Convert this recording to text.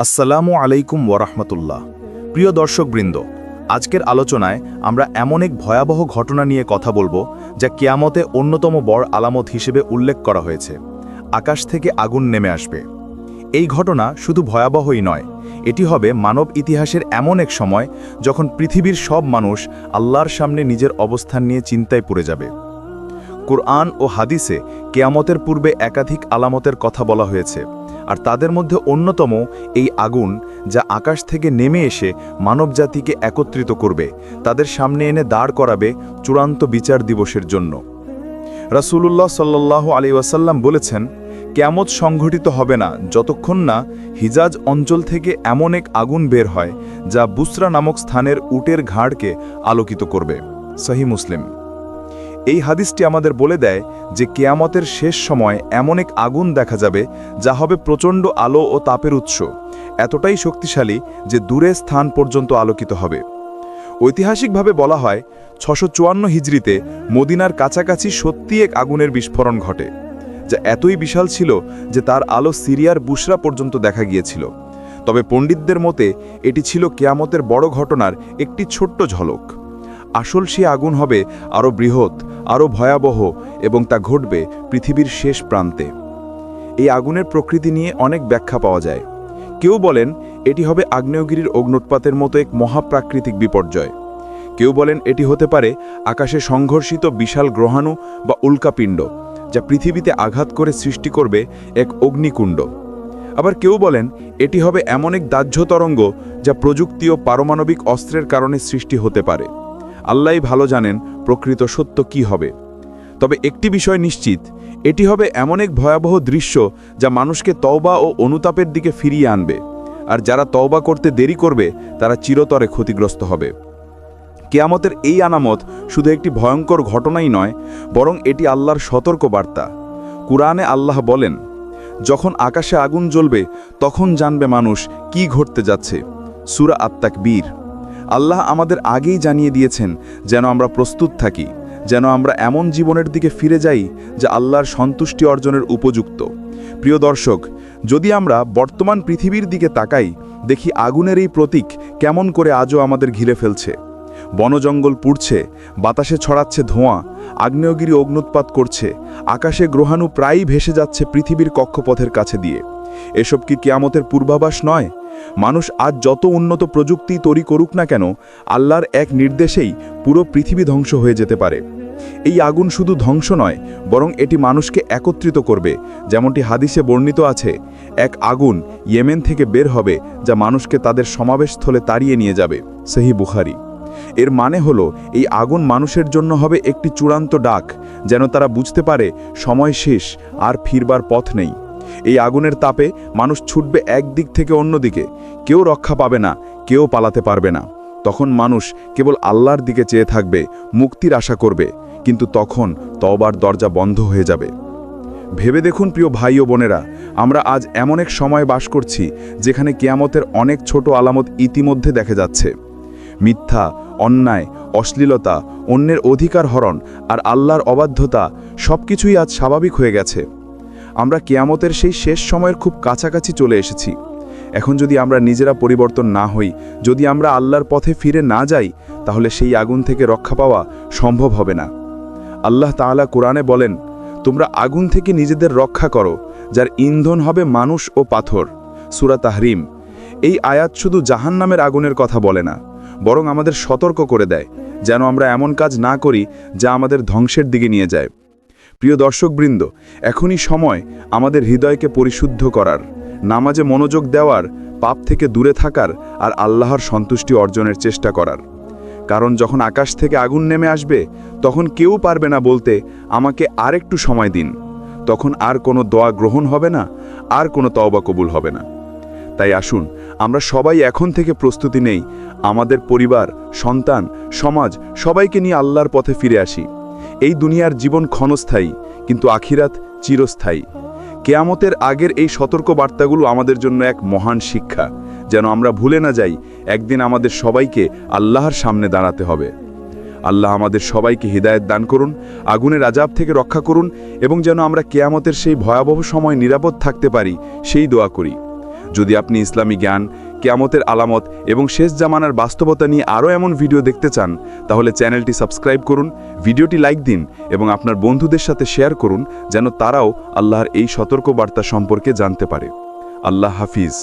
আসসালামু আলাইকুম ওরহমতুল্লাহ প্রিয় দর্শকবৃন্দ, আজকের আলোচনায় আমরা এমন এক ভয়াবহ ঘটনা নিয়ে কথা বলব যা কেয়ামতে অন্যতম বড় আলামত হিসেবে উল্লেখ করা হয়েছে। আকাশ থেকে আগুন নেমে আসবে। এই ঘটনা শুধু ভয়াবহই নয়, এটি হবে মানব ইতিহাসের এমন এক সময় যখন পৃথিবীর সব মানুষ আল্লাহর সামনে নিজের অবস্থান নিয়ে চিন্তায় পড়ে যাবে। কুরআন ও হাদিসে কেয়ামতের পূর্বে একাধিক আলামতের কথা বলা হয়েছে। আর তাদের মধ্যে অন্যতম এই আগুন যা আকাশ থেকে নেমে এসে মানবজাতিকে একত্রিত করবে, তাদের সামনে এনে দাঁড় করাবে চূড়ান্ত বিচার দিবসের জন্য। রাসূলুল্লাহ সাল্লাহ আলী ওয়াসাল্লাম বলেছেন, কেয়ামত সংঘটিত হবে না যতক্ষণ না হিজাজ অঞ্চল থেকে এমন এক আগুন বের হয় যা বুসরা নামক স্থানের উটের ঘাড়কে আলোকিত করবে। সহি মুসলিম। এই হাদিসটি আমাদের বলে দেয় যে কেয়ামতের শেষ সময় এমন এক আগুন দেখা যাবে যা হবে প্রচণ্ড আলো ও তাপের উৎস। এতটাই শক্তিশালী যে দূরে স্থান পর্যন্ত আলোকিত হবে। ঐতিহাসিকভাবে বলা হয়, ছশো চুয়ান্ন হিজড়িতে মদিনার কাছাকাছি সত্যি এক আগুনের বিস্ফোরণ ঘটে, যা এতই বিশাল ছিল যে তার আলো সিরিয়ার বুসরা পর্যন্ত দেখা গিয়েছিল। তবে পণ্ডিতদের মতে, এটি ছিল কেয়ামতের বড় ঘটনার একটি ছোট্ট ঝলক। আসল সে আগুন হবে আরও বৃহৎ আরও ভয়াবহ এবং তা ঘটবে পৃথিবীর শেষ প্রান্তে। এই আগুনের প্রকৃতি নিয়ে অনেক ব্যাখ্যা পাওয়া যায়। কেউ বলেন এটি হবে আগ্নেয়গিরির অগ্নুৎপাতের মতো এক মহাপ্রাকৃতিক বিপর্যয়। কেউ বলেন এটি হতে পারে আকাশে সংঘর্ষিত বিশাল গ্রহাণু বা উল্কাপিণ্ড, যা পৃথিবীতে আঘাত করে সৃষ্টি করবে এক অগ্নিকুণ্ড। আবার কেউ বলেন এটি হবে এমন এক দাহ্য তরঙ্গ যা প্রযুক্তি ও পারমাণবিক অস্ত্রের কারণে সৃষ্টি হতে পারে। আল্লাহ ভালো জানেন প্রকৃত সত্য কি হবে। তবে একটি বিষয় নিশ্চিত, এটি হবে এমন এক ভয়াবহ দৃশ্য যা মানুষকে তওবা ও অনুতাপের দিকে ফিরিয়ে আনবে। আর যারা তওবা করতে দেরি করবে, তারা চিরতরে ক্ষতিগ্রস্ত হবে। কেয়ামতের এই আনামত শুধু একটি ভয়ঙ্কর ঘটনাই নয়, বরং এটি আল্লাহর সতর্ক বার্তা কুরআনে আল্লাহ বলেন, যখন আকাশে আগুন জ্বলবে, তখন জানবে মানুষ কি ঘটতে যাচ্ছে। সুরা আত্মাক বীর আল্লাহ আমাদের আগেই জানিয়ে দিয়েছেন যেন আমরা প্রস্তুত থাকি, যেন আমরা এমন জীবনের দিকে ফিরে যাই যা আল্লাহর সন্তুষ্টি অর্জনের উপযুক্ত। প্রিয় দর্শক, যদি আমরা বর্তমান পৃথিবীর দিকে তাকাই, দেখি আগুনের এই প্রতীক কেমন করে আজও আমাদের ঘিরে ফেলছে। বনজঙ্গল পুড়ছে, বাতাসে ছড়াচ্ছে ধোঁয়া, আগ্নেয়গিরি অগ্নুৎপাত করছে, আকাশে গ্রহাণু প্রায়ই ভেসে যাচ্ছে পৃথিবীর কক্ষপথের কাছে দিয়ে। এসব কি কেয়ামতের পূর্বাভাস নয়? মানুষ আজ যত উন্নত প্রযুক্তি তৈরি করুক না কেন, আল্লাহর এক নির্দেশেই পুরো পৃথিবী ধ্বংস হয়ে যেতে পারে। এই আগুন শুধু ধ্বংস নয়, বরং এটি মানুষকে একত্রিত করবে, যেমনটি হাদিসে বর্ণিত আছে, এক আগুন ইয়েমেন থেকে বের হবে, যা মানুষকে তাদের সমাবেশস্থলে তাড়িয়ে নিয়ে যাবে, সেহি বুখারি। এর মানে হলো, এই আগুন মানুষের জন্য হবে একটি চূড়ান্ত ডাক, যেন তারা বুঝতে পারে, সময় শেষ, আর ফিরবার পথ নেই। এই আগুনের তাপে মানুষ ছুটবে এক দিক থেকে অন্যদিকে কেউ রক্ষা পাবে না, কেউ পালাতে পারবে না। তখন মানুষ কেবল আল্লাহর দিকে চেয়ে থাকবে, মুক্তির আশা করবে। কিন্তু তখন তবার দরজা বন্ধ হয়ে যাবে। ভেবে দেখুন প্রিয় ভাই ও বোনেরা, আমরা আজ এমন এক সময় বাস করছি যেখানে কেয়ামতের অনেক ছোট আলামত ইতিমধ্যে দেখা যাচ্ছে। মিথ্যা, অন্যায়, অশ্লীলতা, অন্যের অধিকার হরণ আর আল্লাহর অবাধ্যতা সব কিছুই আজ স্বাভাবিক হয়ে গেছে। আমরা কেয়ামতের সেই শেষ সময়ের খুব কাছাকাছি চলে এসেছি। এখন যদি আমরা নিজেরা পরিবর্তন না হই, যদি আমরা আল্লাহর পথে ফিরে না যাই, তাহলে সেই আগুন থেকে রক্ষা পাওয়া সম্ভব হবে না। আল্লাহ তাআলা কোরআনে বলেন, তোমরা আগুন থেকে নিজেদের রক্ষা করো, যার ইন্ধন হবে মানুষ ও পাথর। সুরা তাহরিম। এই আয়াত শুধু জাহান নামের আগুনের কথা বলে না, বরং আমাদের সতর্ক করে দেয়, যেন আমরা এমন কাজ না করি যা আমাদের ধ্বংসের দিকে নিয়ে যায়। প্রিয় দর্শকবৃন্দ, এখনই সময় আমাদের হৃদয়কে পরিশুদ্ধ করার, নামাজে মনোযোগ দেওয়ার, পাপ থেকে দূরে থাকার আর আল্লাহর সন্তুষ্টি অর্জনের চেষ্টা করার। কারণ যখন আকাশ থেকে আগুন নেমে আসবে, তখন কেউ পারবে না বলতে আমাকে আর একটু সময় দিন। তখন আর কোনো দোয়া গ্রহণ হবে না, আর কোনো তওবা কবুল হবে না। তাই আসুন, আমরা সবাই এখন থেকে প্রস্তুতি নেই, আমাদের পরিবার, সন্তান, সমাজ, সবাইকে নিয়ে আল্লাহর পথে ফিরে আসি। এই দুনিয়ার জীবন ক্ষণস্থায়ী, কিন্তু আখিরাত চিরস্থায়ী। কেয়ামতের আগের এই সতর্ক বার্তাগুলো আমাদের জন্য এক মহান শিক্ষা, যেন আমরা ভুলে না যাই, একদিন আমাদের সবাইকে আল্লাহর সামনে দাঁড়াতে হবে। আল্লাহ আমাদের সবাইকে হৃদায়ত দান করুন, আগুনের আজাব থেকে রক্ষা করুন, এবং যেন আমরা কেয়ামতের সেই ভয়াবহ সময় নিরাপদ থাকতে পারি, সেই দোয়া করি। যদি আপনি ইসলামী জ্ঞান কেয়ামতের আলামত এবং শেষ জামানার বাস্তবতা নিয়ে আরও এমন ভিডিও দেখতে চান, তাহলে চ্যানেলটি সাবস্ক্রাইব করুন, ভিডিওটি লাইক দিন এবং আপনার বন্ধুদের সাথে শেয়ার করুন, যেন তারাও আল্লাহর এই সতর্ক বার্তা সম্পর্কে জানতে পারে। আল্লাহ হাফিজ।